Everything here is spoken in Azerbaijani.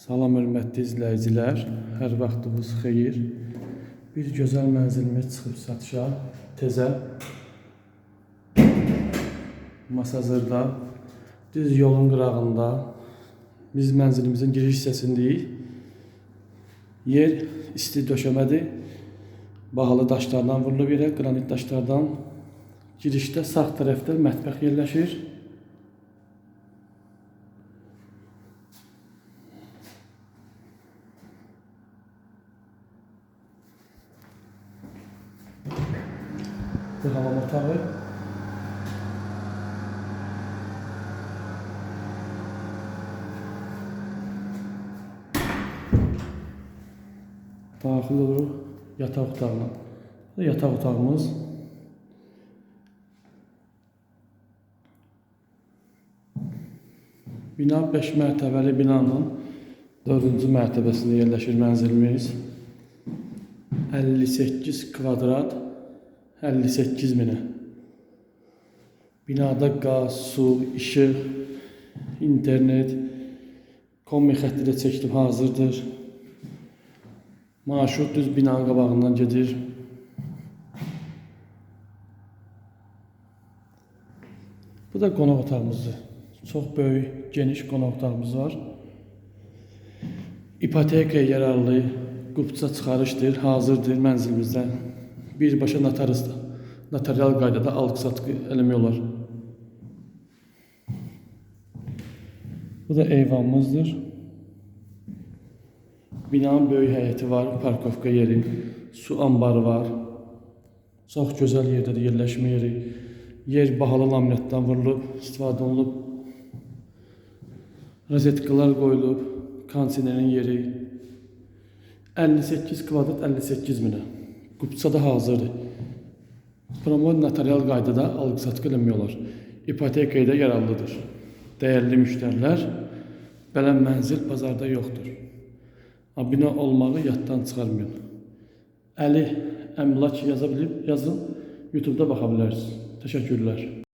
Salam hörmətli izləyicilər, hər vaxtınız xeyir. Bir gözəl mənzilimiz çıxıb satışa, tezə. Masazırda, düz yolun qırağında. Biz mənzilimizin giriş hissəsindəyik. Yer isti döşəmədir. Bahalı daşlardan vurulub yerə, qranit daşlardan. Girişdə sağ tərəfdə mətbəx yerləşir. Bu hamam otağı. Daxil oluruq yataq otağına. Bu yataq otağımız. Bina 5 mərtəbəli binanın 4-cü mərtəbəsində yerləşir mənzilimiz. 58 kvadrat 58 minə. Binada qaz, su, işıq, internet, kombi xətti də çəkilib hazırdır. Marşrut düz binanın qabağından gedir. Bu da qonaq otağımızdır. Çox böyük, geniş qonaq otağımız var. İpotekaya yararlı qupça çıxarışdır, hazırdır mənzilimizdə. Birbaşa notarızda, notarial qaydada alqı-satqı eləmək olar. Bu da eyvanımızdır. Binanın böyük həyəti var, parkovka yeri, su anbarı var. Çox gözəl yerdədir yerləşmə yeri. Yer bahalı laminatdan vurulub, istifadə olunub. Rozetkalar qoyulub, kondisionerin yeri. 58 kvadrat 58 minə. Qupça da hazırdır. Promo notarial qaydada alqı-satqı eləmək olar. İpotekaya da yararlıdır. Dəyərli müştərilər, belə mənzil bazarda yoxdur. Abunə olmağı yaddan çıxarmayın. Əli Əmlak yaza bilib yazın, YouTube-da baxa bilərsiniz. Təşəkkürlər.